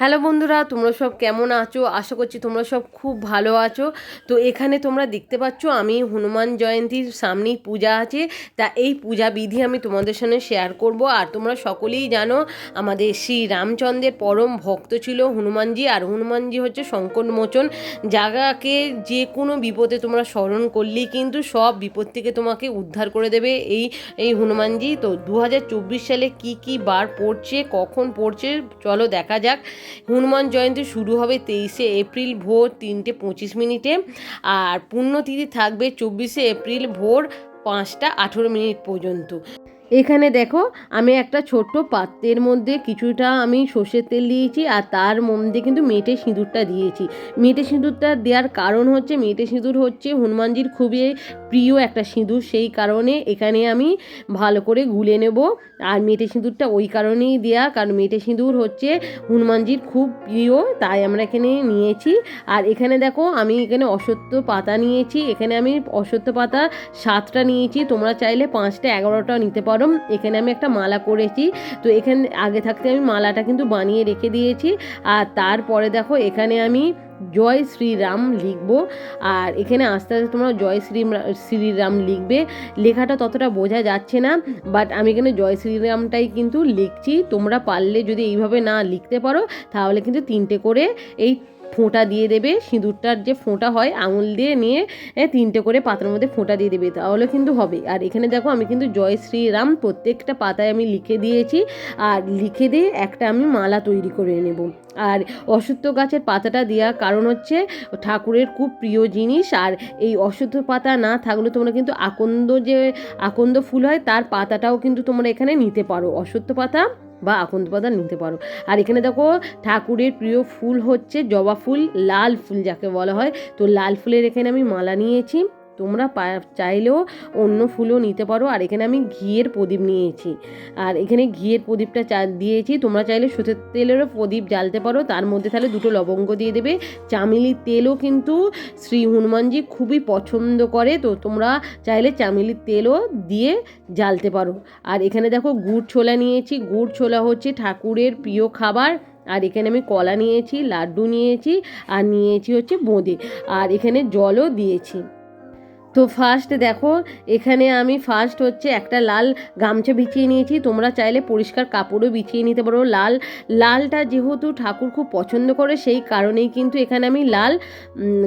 Hello বন্ধুরা, তোমরা সব কেমন আছো? আশা করছি তোমরা সব খুব ভালো আছো। তো এখানে তোমরা দেখতে পাচ্ছ, আমি হনুমান জয়ন্তীর সামনেই পূজা আছে। তা এই পূজা বিধি আমি তোমাদের সঙ্গে শেয়ার করব। আর তোমরা সকলেই জানো, আমাদের শ্রী রামচন্দ্রের পরম ভক্ত ছিল হনুমানজি। আর হনুমানজি হচ্ছে সংকট মোচন জায়গাকে যে কোনো বিপদে তোমরা স্মরণ করলেই কিন্তু সব বিপদ থেকে তোমাকে উদ্ধার করে দেবে এই এই হনুমানজি। তো দু হাজার চব্বিশ সালে কি কি বার পড়ছে, কখন পড়ছে, চলো দেখা যাক। হনুমান জয়ন্তী শুরু হবে তেইশে এপ্রিল ভোর তিনটে পঁচিশ মিনিটে আর পুণ্যতিথি থাকবে চব্বিশে এপ্রিল ভোর পাঁচটা আঠেরো মিনিট পর্যন্ত। এখানে দেখো, আমি একটা ছোট্ট পাত্রের মধ্যে কিছুটা আমি সর্ষের তেল দিয়েছি আর তার মধ্যে কিন্তু মেটে সিঁদুরটা দিয়েছি। মেটে সিঁদুরটা দেওয়ার কারণ হচ্ছে, মেটে সিঁদুর হচ্ছে হনুমানজির খুবই প্রিয় একটা সিঁদুর, সেই কারণে এখানে আমি ভালো করে গুলে নেব। আর মেটে সিঁদুরটা ওই কারণেই দেয়া, কারণ মেটে সিঁদুর হচ্ছে হনুমানজির খুব প্রিয়, তাই আমরা এখানে নিয়েছি। আর এখানে দেখো, আমি এখানে অসত্য পাতা নিয়েছি, এখানে আমি অসত্য পাতা সাতটা নিয়েছি, তোমরা চাইলে পাঁচটা, এগারোটা নিতে পারো। এখানে আমি একটা মালা করেছি, তো এখানে, আগে থাকতে আমি মালাটা কিন্তু বানিয়ে রেখে দিয়েছি। আর তারপরে দেখো, এখানে আমি জয় শ্রীরাম লিখব। আর এখানে আস্তে আস্তে তোমরা জয় শ্রী শ্রীরাম লিখবে। লেখাটা ততটা বোঝা যাচ্ছে না বাট আমি এখানে জয় শ্রীরামটাই কিন্তু লিখছি। তোমরা পারলে যদি এইভাবে না লিখতে পারো, তাহলে কিন্তু তিনটে করে এই ফোঁটা দিয়ে দেবে, সিঁদুরটার যে ফোঁটা হয়, আঙুল দিয়ে নিয়ে তিনটে করে পাতার মধ্যে ফোঁটা দিয়ে দেবে, তাহলে কিন্তু হবে। আর এখানে দেখো, আমি কিন্তু জয় শ্রীরাম প্রত্যেকটা পাতায় আমি লিখে দিয়েছি, আর লিখে দিয়ে একটা আমি মালা তৈরি করে নেব। আর অশ্বত্থ গাছের পাতাটা দেওয়ার কারণ হচ্ছে, ঠাকুরের খুব প্রিয় জিনিস, আর এই অশ্বত্থ পাতা না থাকলে তোমরা কিন্তু আকন্দ যে, আকন্দ ফুল হয়, তার পাতাটাও কিন্তু তোমরা এখানে নিতে পারো। অশ্বত্থ পাতা বা আকন্দ পাতা নিতে পারো। আর এখানে দেখো, ঠাকুরের প্রিয় ফুল হচ্ছে জবা ফুল, লাল ফুল যাকে বলা হয়। তো লাল ফুলের এখানে আমি মালা নিয়েছি। তোমরা চাইলেও অন্য ফুলও নিতে পারো। আর এখানে আমি ঘিয়ের প্রদীপ নিয়েছি। আর এখানে ঘিয়ের প্রদীপটা চা, দিয়েছি। তোমরা চাইলে সুতের তেলেরও প্রদীপ জ্বালতে পারো। তার মধ্যে তাহলে দুটো লবঙ্গ দিয়ে দেবে। চামেলির তেলও কিন্তু শ্রী হনুমানজি খুবই পছন্দ করে। তো তোমরা চাইলে চামেলির তেলও দিয়ে জ্বালতে পারো। আর এখানে দেখো গুড় ছোলা নিয়েছি। গুড় ছোলা হচ্ছে ঠাকুরের প্রিয় খাবার। আর এখানে আমি কলা নিয়েছি, লাড্ডু নিয়েছি। আর নিয়েছি হচ্ছে বোঁদে। আর এখানে জলও দিয়েছি। তো ফার্স্ট দেখো, এখানে আমি ফার্স্ট হচ্ছে একটা লাল গামছা বিছিয়ে নিয়েছি। তোমরা চাইলে পরিষ্কার কাপড়ও বিছিয়ে নিতে পারো। লাল, লালটা যেহেতু ঠাকুর খুব পছন্দ করে, সেই কারণেই কিন্তু এখানে আমি লাল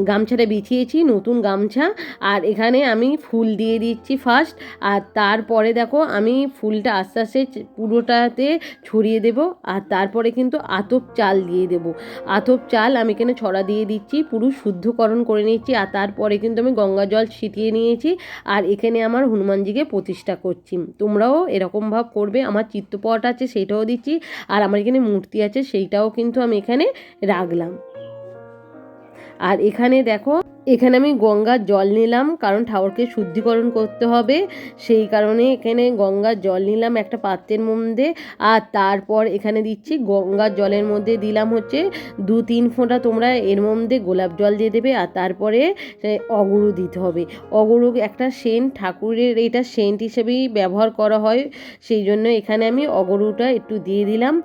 গামছাটা বিছিয়েছি, নতুন গামছা। আর এখানে আমি ফুল দিয়ে দিচ্ছি ফার্স্ট আর তারপরে দেখো, আমি ফুলটা আস্তে আস্তে পুরোটাতে ছড়িয়ে দেব। আর তারপরে কিন্তু আতপ চাল দিয়ে দেব। আতপ চাল আমি এখানে ছড়া দিয়ে দিচ্ছি, পুরো শুদ্ধকরণ করে নিচ্ছি। আর তারপরে কিন্তু আমি গঙ্গা জল ছিটিয়ে নিয়েছি। আর এখানে আমার হনুমানজিকে প্রতিষ্ঠা করছি। তোমরাও এরকম ভাব করবে। আমার চিত্রপট আছে, সেইটাও দিচ্ছি। আর আমার এখানে মূর্তি আছে, সেইটাও কিন্তু আমি এখানে রাখলাম। আর এখানে দেখো এখানে আমি গঙ্গার জল নিলাম, কারণ ঠাকুরকে শুদ্ধিকরণ করতে হবে। সেই কারণে এখানে গঙ্গার জল নিলাম একটা পাত্রের মধ্যে, আর তারপর এখানে দিচ্ছি গঙ্গার জলের মধ্যে দিলাম হচ্ছে দু তিন ফোঁটা তোমরা এর মধ্যে গোলাপ জল দিয়ে দেবে, আর তারপরে অগুরু দিতে হবে। অগুরু একটা সেন্ট, ঠাকুরের এটা সেন্ট হিসেবেই ব্যবহার করা হয়, সেই জন্য এখানে আমি অগরুটা একটু দিয়ে দিলাম।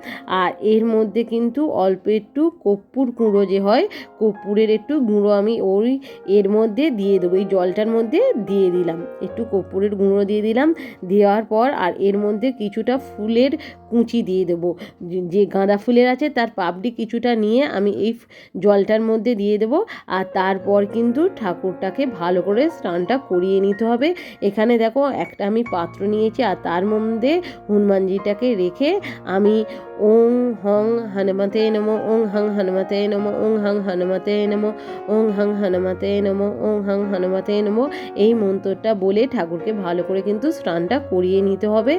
আর এর মধ্যে কিন্তু অল্প একটু কর্পূর কুঁড়ো যে হয়, কর্পূরের একটু গুঁড়ো আমি ওই এর মধ্যে দিয়ে দেবো, এই জলটার মধ্যে দিয়ে দিলাম। একটু কর্পূরের গুঁড়ো দিয়ে দিলাম, দেওয়ার পর আর এর মধ্যে কিছুটা ফুলের কুঁচি দিয়ে দেবো। যে- গাঁদা ফুলের আছে তার পাপড়ি কিছুটা নিয়ে আমি এই জলটার মধ্যে দিয়ে দেবো আর তারপর কিন্তু ঠাকুরটাকে ভালো করে স্নানটা করিয়ে নিতে হবে। এখানে দেখো একটা আমি পাত্র নিয়েছি আর তার মধ্যে হনুমানজিটাকে রেখে আমি ওং হং হনুমতে নমো, ওং হং হনুমতে নমো, ওং হং হনুমতে নমো, ওং হং হনুমতে নমো, ওং হং হনুমতে নমো। এই মন্ত্রটা বলে ঠাকুরকে ভালো করে কিন্তু স্নানটা করিয়ে নিতে হবে।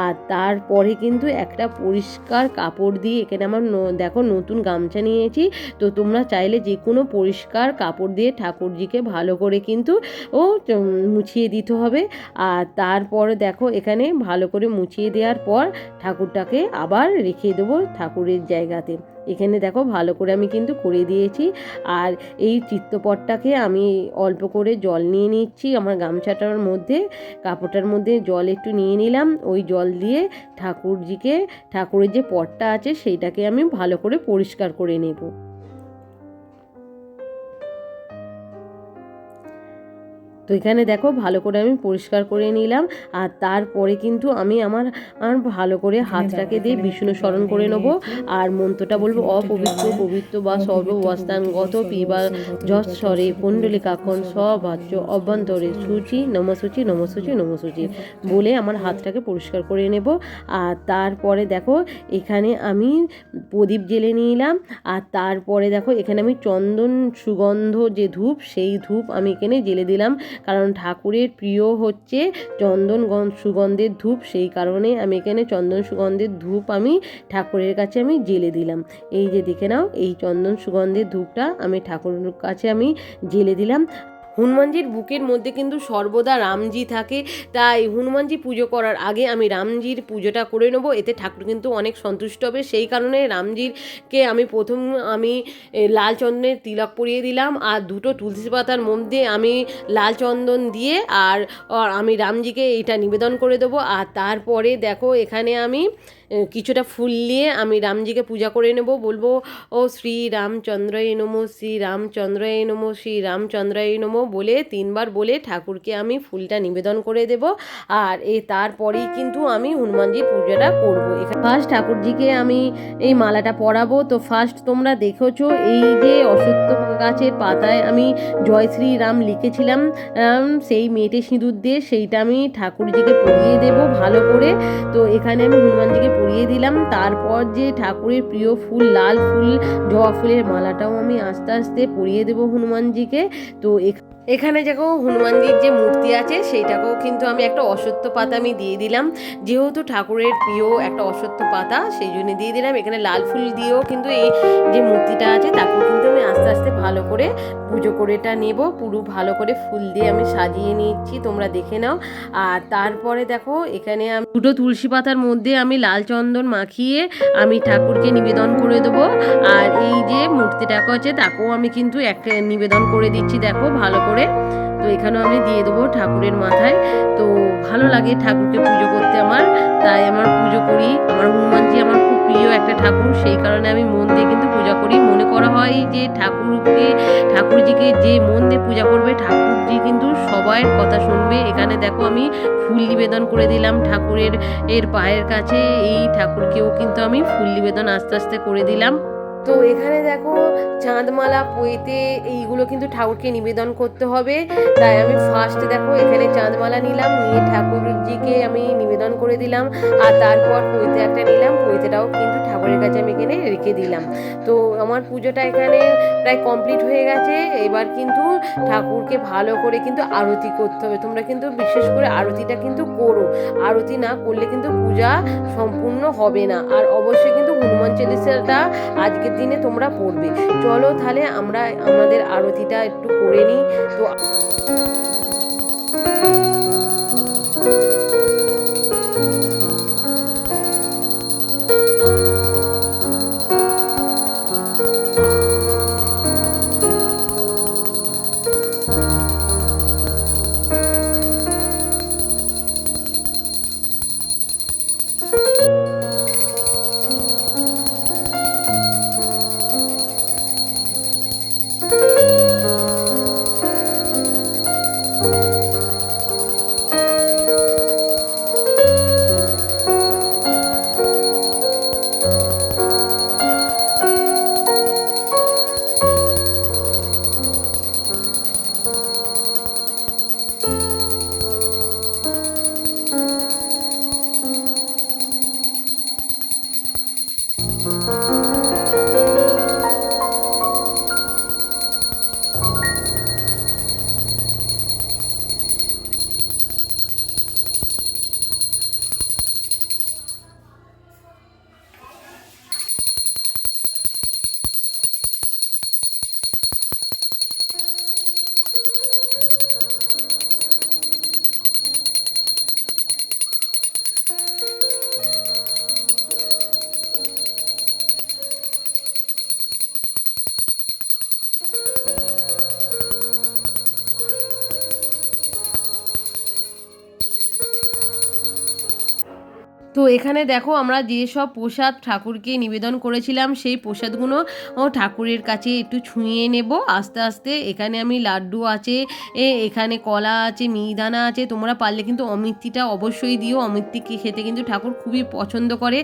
আর তারপরে কিন্তু একটা পরিষ্কার কাপড় দিয়ে এখানে আমার দেখো নতুন গামছা নিয়েছি। তো তোমরা চাইলে যে কোনো পরিষ্কার কাপড় দিয়ে ঠাকুরজিকে ভালো করে কিন্তু ও মুছিয়ে দিতে হবে। আর তারপরে দেখো এখানে ভালো করে মুছিয়ে দেওয়ার পর ঠাকুরটাকে আবার রেখে দেবো ঠাকুরের জায়গাতে। এখানে দেখো ভালো করে আমি কিন্তু করে দিয়েছি। আর এই চিত্তপটটাকে আমি অল্প করে জল নিয়ে নিচ্ছি আমার গামছাটার মধ্যে। কাপড়টার মধ্যে জল একটু নিয়ে নিলাম। ওই জল দিয়ে ঠাকুরজিকে, ঠাকুরের যে পটটা আছে, সেইটাকে আমি ভালো করে পরিষ্কার করে নেব। তো এখানে দেখো ভালো করে আমি পরিষ্কার করে নিলাম আর তারপরে কিন্তু আমি আমার আমার ভালো করে হাতটাকে দিয়ে বিষ্ণু স্মরণ করে নেব। আর মন্ত্রটা বলব অপবিত্র পবিত্র বা সর্ববস্থানগত পিবা যৎস্বরে কুণ্ডলিকাক্ষণ স্ববাচ্য অভ্যন্তরে সূচি নমসূচি নমসূচি নমসূচি বলে আমার হাতটাকে পরিষ্কার করে নেব। আর তারপরে দেখো এখানে আমি প্রদীপ জেলে নিলাম। আর তারপরে দেখো এখানে আমি চন্দন সুগন্ধ যে ধূপ সেই ধূপ আমি এখানে জেলে দিলাম। কারণ ঠাকুরের প্রিয় হচ্ছে চন্দন গন- সুগন্ধের ধূপ। সেই কারণে আমি এখানে চন্দন সুগন্ধের ধূপ আমি ঠাকুরের কাছে আমি জেলে দিলাম। এই যে দেখে নাও, এই চন্দন সুগন্ধের ধূপটা আমি ঠাকুরের কাছে আমি জেলে দিলাম। হনুমানজির বুকের মধ্যে কিন্তু সর্বদা রামজি থাকে। তাই হনুমানজি পুজো করার আগে আমি রামজির পুজোটা করে নেব। এতে ঠাকুর কিন্তু অনেক সন্তুষ্ট হবে। সেই কারণে রামজিরকে আমি প্রথম আমি লাল চন্দনের তিলক পরিয়ে দিলাম। আর দুটো তুলসী পাতার মধ্যে আমি লাল চন্দন দিয়ে আর আমি রামজিকে এটা নিবেদন করে দেবো। আর তারপরে দেখো এখানে আমি কিছুটা ফুল নিয়ে আমি রামজিকে পূজা করে নেব। বলব, ও শ্রী রামচন্দ্রয় নমো, শ্রী রামচন্দ্রয় নমো, শ্রী রামচন্দ্রয় নমো বলে তিনবার বলে ঠাকুরকে আমি ফুলটা নিবেদন করে দেব। আর এ, তারপরেই কিন্তু আমি হনুমানজির পূজাটা করব। এখানে ফার্স্ট ঠাকুরজিকে আমি এই মালাটা পরাবো। তো ফার্স্ট তোমরা দেখেছ, এই যে অসত্য গাছের পাতায় আমি জয় শ্রী রাম লিখেছিলাম। সেই মেটে সিঁদুর দিয়ে সেইটা আমি ঠাকুরজিকে পরিয়ে দেব ভালো করে। তো এখানে আমি হনুমানজিকে পরিয়ে দিলাম। তারপর যে ঠাকুরের প্রিয় ফুল, লাল ফুল, জবা ফুলের মালাটাও আমি আস্তে আস্তে পরিয়ে দেবো হনুমানজিকে। তো এখানে দেখো হনুমানজির যে মূর্তি আছে, সেইটাকেও কিন্তু আমি একটা অসত্য পাতা আমি দিয়ে দিলাম। যেহেতু ঠাকুরের প্রিয় একটা অসত্য পাতা, সেই জন্য দিয়ে দিলাম। এখানে লাল ফুল দিয়েও কিন্তু এই যে মূর্তিটা আছে, তাকেও কিন্তু আমি আস্তে আস্তে ভালো করে পুজো করেটা নেব। পুরো ভালো করে ফুল দিয়ে আমি সাজিয়ে নিচ্ছি, তোমরা দেখে নাও। আর তারপরে দেখো, এখানে আমি দুটো তুলসী পাতার মধ্যে আমি লাল চন্দন মাখিয়ে আমি ঠাকুরকে নিবেদন করে দেবো। আর এই যে মূর্তিটাকে আছে তাকেও আমি কিন্তু একটা নিবেদন করে দিচ্ছি, দেখো, ভালো করে। তো এখানেও আমি দিয়ে দেবো ঠাকুরের মাথায়। তো ভালো লাগে ঠাকুরকে পুজো করতে আমার, তাই আমার পুজো করি। আমার হনুমানজি আমার প্রিয় একটা ঠাকুর, সেই কারণে আমি মন দিয়ে কিন্তু পূজা করি। মনে করা হয় যে ঠাকুরকে, ঠাকুরজিকে যে মন দিয়ে পূজা করবে, ঠাকুরজি কিন্তু সবার কথা শুনবে। এখানে দেখো আমি ফুল নিবেদন করে দিলাম ঠাকুরের, এর পায়ের কাছে। এই ঠাকুরকেও কিন্তু আমি ফুল নিবেদন আস্তে আস্তে করে দিলাম। তো এখানে দেখো চাঁদমালা, পইতে এইগুলো কিন্তু ঠাকুরকে নিবেদন করতে হবে। তাই আমি ফার্স্ট দেখো এখানে চাঁদমালা নিলাম, নিয়ে ঠাকুরজিকে আমি নিবেদন করে দিলাম। আর তারপর পইতে একটা নিলাম, পইতেটাও কিন্তু ঠাকুরের কাছে আমি এখানে রেখে দিলাম। তো আমার পুজোটা এখানে প্রায় কমপ্লিট হয়ে গেছে। এবার কিন্তু ঠাকুরকে ভালো করে কিন্তু আরতি করতে হবে। তোমরা কিন্তু বিশেষ করে আরতিটা কিন্তু করো। আরতি না করলে কিন্তু পূজা সম্পূর্ণ হবে না। আর অবশ্যই কিন্তু হনুমান চালিসাটা আজকের দিনে তোমরা পড়বে। চলো তাহলে আমরা আমাদের আরতিটা একটু করে নিই। তো তো এখানে দেখো আমরা যেসব প্রসাদ ঠাকুরকে নিবেদন করেছিলাম, সেই প্রসাদগুলো ঠাকুরের কাছে একটু ছুঁয়ে নেব। আস্তে আস্তে এখানে আমি লাড্ডু আছে, এ, এখানে কলা আছে, মিহিদানা আছে। তোমরা পারলে কিন্তু অমৃতিটা অবশ্যই দিও। অমৃতিকে খেতে কিন্তু ঠাকুর খুবই পছন্দ করে।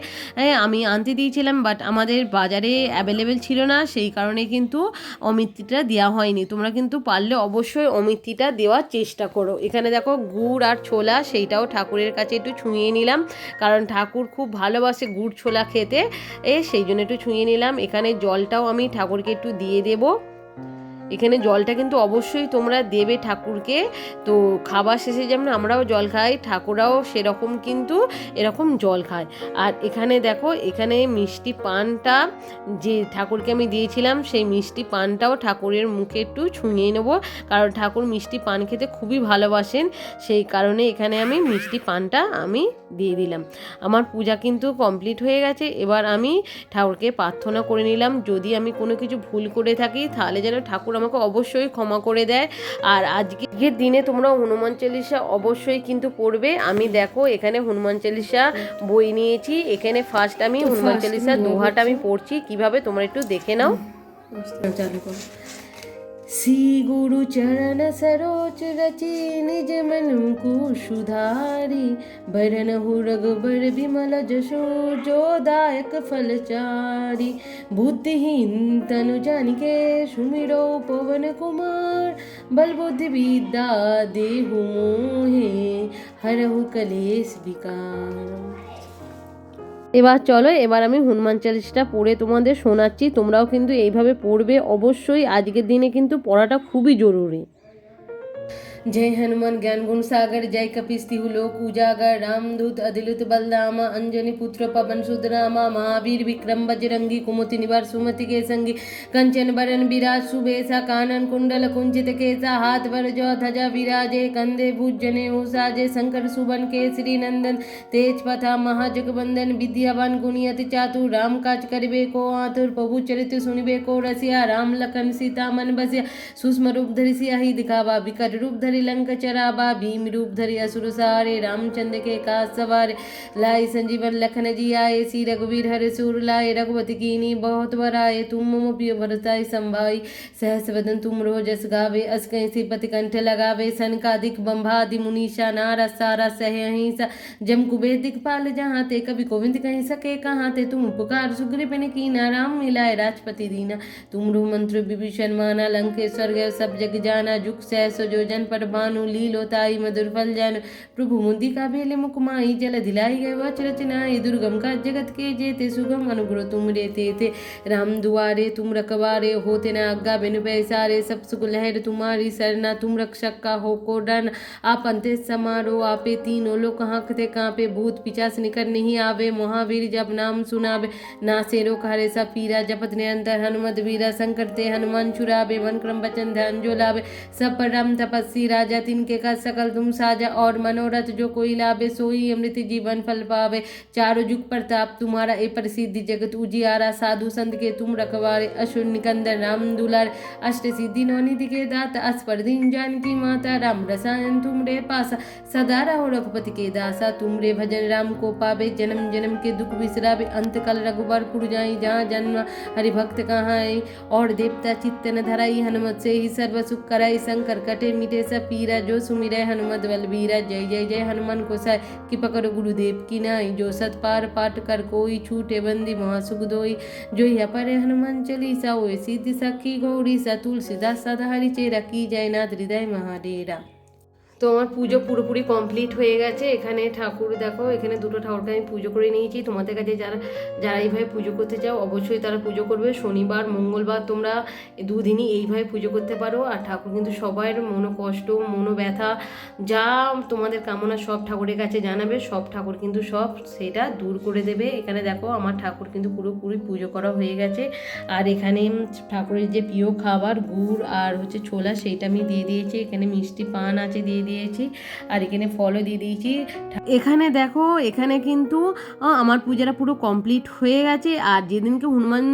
আমি আনতে দিয়েছিলাম বাট আমাদের বাজারে অ্যাভেলেবেল ছিল না, সেই কারণে কিন্তু অমৃতিটা দেওয়া হয়নি। তোমরা কিন্তু পারলে অবশ্যই অমৃতিটা দেওয়ার চেষ্টা করো। এখানে দেখো গুড় আর ছোলা, সেইটাও ঠাকুরের কাছে একটু ছুঁয়ে নিলাম, কারণ ঠাকুর খুব ভালোবাসে গুড় ছোলা খেতে। এ, সেই জন্য একটু ছুঁয়ে নিলাম। এখানে জলটাও আমি ঠাকুরকে একটু দিয়ে দেবো। এখানে জলটা কিন্তু অবশ্যই তোমরা দেবে ঠাকুরকে। তো খাবার শেষে যেমন আমরাও জল খাই, ঠাকুরাও সেরকম কিন্তু এরকম জল খায়। আর এখানে দেখো, এখানে মিষ্টি পানটা যে ঠাকুরকে আমি দিয়েছিলাম, সেই মিষ্টি পানটাও ঠাকুরের মুখে একটু ছুঁয়ে নেব। কারণ ঠাকুর মিষ্টি পান খেতে খুবই ভালোবাসেন, সেই কারণে এখানে আমি মিষ্টি পানটা আমি দিয়ে দিলাম। আমার পূজা কিন্তু কমপ্লিট হয়ে গেছে, এবার আমি ঠাকুরকে প্রার্থনা করে নিলাম, যদি আমি কোনো কিছু ভুল করে থাকি, তাহলে যেন ঠাকুর আমাকে অবশ্যই ক্ষমা করে দেয়। আর আজকের দিনে তোমরা হনুমান চালিসা অবশ্যই কিন্তু পড়বে। আমি দেখো এখানে হনুমান চালিসা বই নিয়েছি। এখানে ফার্স্ট আমি হনুমান চালিসা দোহাটা আমি পড়ছি। কীভাবে তোমরা একটু দেখে নাও। চালু করো। શ્રી ગુરુ ચરણ સરોજ રચી નિજ મનકુ સુધારી ભરણ હું રઘુબર વિમલ જશો જોદાયક ફલચારી બુદ્ધિહીન તનુ જાનકે સુમિરો પવન કુમાર બલબુદ્ધિ વિદ્યા દેહુ મોહે હરહુ કલેશ এবার চলো, এবার আমি হনুমান চালিশটা পড়ে তোমাদের শোনাচ্ছি, তোমরাও কিন্তু এইভাবে পড়বে। অবশ্যই আজকের দিনে কিন্তু পড়াটা খুবই জরুরি। जय हनुमान ज्ञान गुण सागर, जय कपिस्ति लोक उजागर रामदूत अदिलुत बलदामा, अंजनी पुत्र पवन सुधरामा, महावीर विक्रम बजरंगी, कुमति निवार सुमति के संगी कंचन बरन विराज सुबेसा, कानन कुंडल कुंचित केसा, हाथ वर जो, ध्वजा विराजे, कंधे भुजने साजे शंकर सुबन केसरी नंदन, तेज पथा महाजगबंदन, विद्यावान गुणियत चातु, राम काज करबे को आतुर, प्रभु चरित्र सुनिबे को रसिया, राम लखन सीता मन बसिया, सूक्ष्म रूप धरि सियाही दिखावा, विकट रूप धरि लंक चराबा, भीम रूप धरि असुर सारे रामचंद्र के काज सवारे। लाई संजीवन लखन जी आए सी रघुवीर हर सुर लाए। रघुपति कीनी बहुत बराए, तुम मम प्रिय भरताई संभाई। सहस वदन तुम रोजस गावे अस कैसी पति कंठ लगावे। सनकादिक बंभादि मुनीषा, नारा सारा सह अहिंसा। जम कुबेर दिखपाल जहाँ ते कवि गोविंद कह सके कहाँ ते तुम पुकार सुग्रीव ने कीना, राम मिलाए राजपति दीना। तुम रू मंत्र विभीषण माना लंकेश्वर गए सब जग जाना। जुग सहस जो जन पर भानु लीलोताई मधुर फल जान प्रभु मुंदी का भेले मुकुमाई, जल दिलाई गए वच रचनाई, दुर्गम का जगत के जेते सुगम अनुग्रह तुम रेते थे। राम दुआरे तुम रखवारे होते न, आज्ञा बिनु पैसारे सब सुख लहर तुम्हारी सरना, तुम रक्षक का हो को डरना। आप अंत्य समारो, आपे तीनों लोग हाँकते कांपे, भूत पिचास निकट नहीं आवे, महावीर जब नाम सुनावे। ना से रोक हरे सब पीरा जपत निरंतर हनुमत वीरा संकट ते हनुमान छुरावे मन क्रम बचन ध्यान जो लावे। सब पर राम तपस्वी राजा तिनके का सकल तुम साजा। और मनोरथ, जो कोई लाभे, सोई अमृत जीवन फल पावे। चारों जुग प्रताप तुम्हारा ए प्रसिद्धि जगत। उजियारा, साधु संत के तुम रखवारे। असुर निकंदन राम दुलार। अष्ट सिद्धि नवनिधि के दाता। अस्पर दिन जानकी माता। राम रसायन, तुम रे पासा। सदा रहो रघुपति के दासा। तुम रे भजन राम को पावे। जन्म जन्म के दुख बिसरावे। अंत कल रघुबर पुर जाई, जहाँ जन्म। हरि भक्त कहाँ और देवता चित्तन धराई। हनुमत से ही सर्व सुख कराई। शंकर कटे मिटे सब पीरा, जो सुमिरै हनुमत बलबीरा जय जय जय, हनुमान को साय कि पकड़ गुरुदेव की नाई। जो सत पार पाठ कर कोई छूटे, बंदी महासुख दोई। जो या पर हनुमान चलीसा, ओए सिद्धि सखी गौरी सा तुलसीदास सदा हरि चेरा की जय नाथ हृदय महाडेरा। তো আমার পুজো পুরোপুরি কমপ্লিট হয়ে গেছে। এখানে ঠাকুর দেখো, এখানে দুটো ঠাকুরকে আমি পুজো করে নিয়েছি। তোমাদের কাছে যারা যারা এইভাবে পুজো করতে চাও, অবশ্যই তারা পুজো করবে। শনিবার, মঙ্গলবার তোমরা দুদিনই এইভাবে পুজো করতে পারো। আর ঠাকুর কিন্তু সবার মনো কষ্ট, মনো ব্যথা, যা তোমাদের কামনা সব ঠাকুরের কাছে জানাবে। সব ঠাকুর কিন্তু সব সেটা দূর করে দেবে। এখানে দেখো, আমার ঠাকুর কিন্তু পুরোপুরি পুজো করা হয়ে গেছে। আর এখানে ঠাকুরের যে প্রিয় খাবার, গুড় আর হচ্ছে ছোলা, সেইটা আমি দিয়ে দিয়েছি। এখানে মিষ্টি পান আছে দিয়ে দিয়েছি আর এখানে ফলও দিয়ে দিয়েছি। এখানে দেখো, এখানে কিন্তু আমার পূজাটা পুরো কমপ্লিট হয়ে গেছে। আর যেদিনকে হনুমান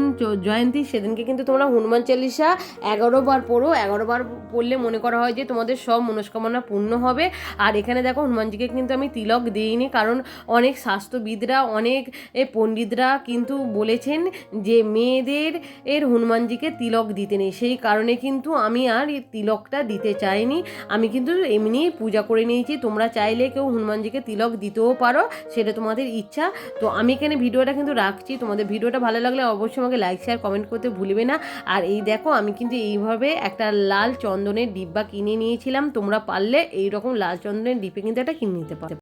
জয়ন্তী, সেদিনকে কিন্তু তোমরা হনুমান চালিসা এগারো বার পড়ো। এগারো বার পড়লে মনে করা হয় যে তোমাদের সব মনস্কামনা পূর্ণ হবে। আর এখানে দেখো, হনুমানজিকে কিন্তু আমি তিলক দিইনি। কারণ অনেক স্বাস্থ্যবিদরা, অনেক পণ্ডিতরা কিন্তু বলেছেন যে মেয়েদের, এর হনুমানজিকে তিলক দিতে নেই। সেই কারণে কিন্তু আমি আর তিলকটা দিতে চাইনি। আমি কিন্তু এমনি পূজা করে নিয়েছি। তোমরা চাইলে কেউ হনুমানজিকে তিলক দিতেও পারো, সেটা তোমাদের ইচ্ছা। তো আমি এখানে ভিডিওটা কিন্তু রাখছি। তোমাদের ভিডিওটা ভালো লাগলে অবশ্যই আমাকে লাইক শেয়ার কমেন্ট করতে ভুলবে না। আর এই দেখো, আমি কিন্তু এইভাবে একটা লাল চন্দনের ডিব্বা কিনে নিয়েছিলাম। তোমরা পারলে এইরকম লাল চন্দনের ডিপে কিন্তু একটা কিনে নিতে পারো।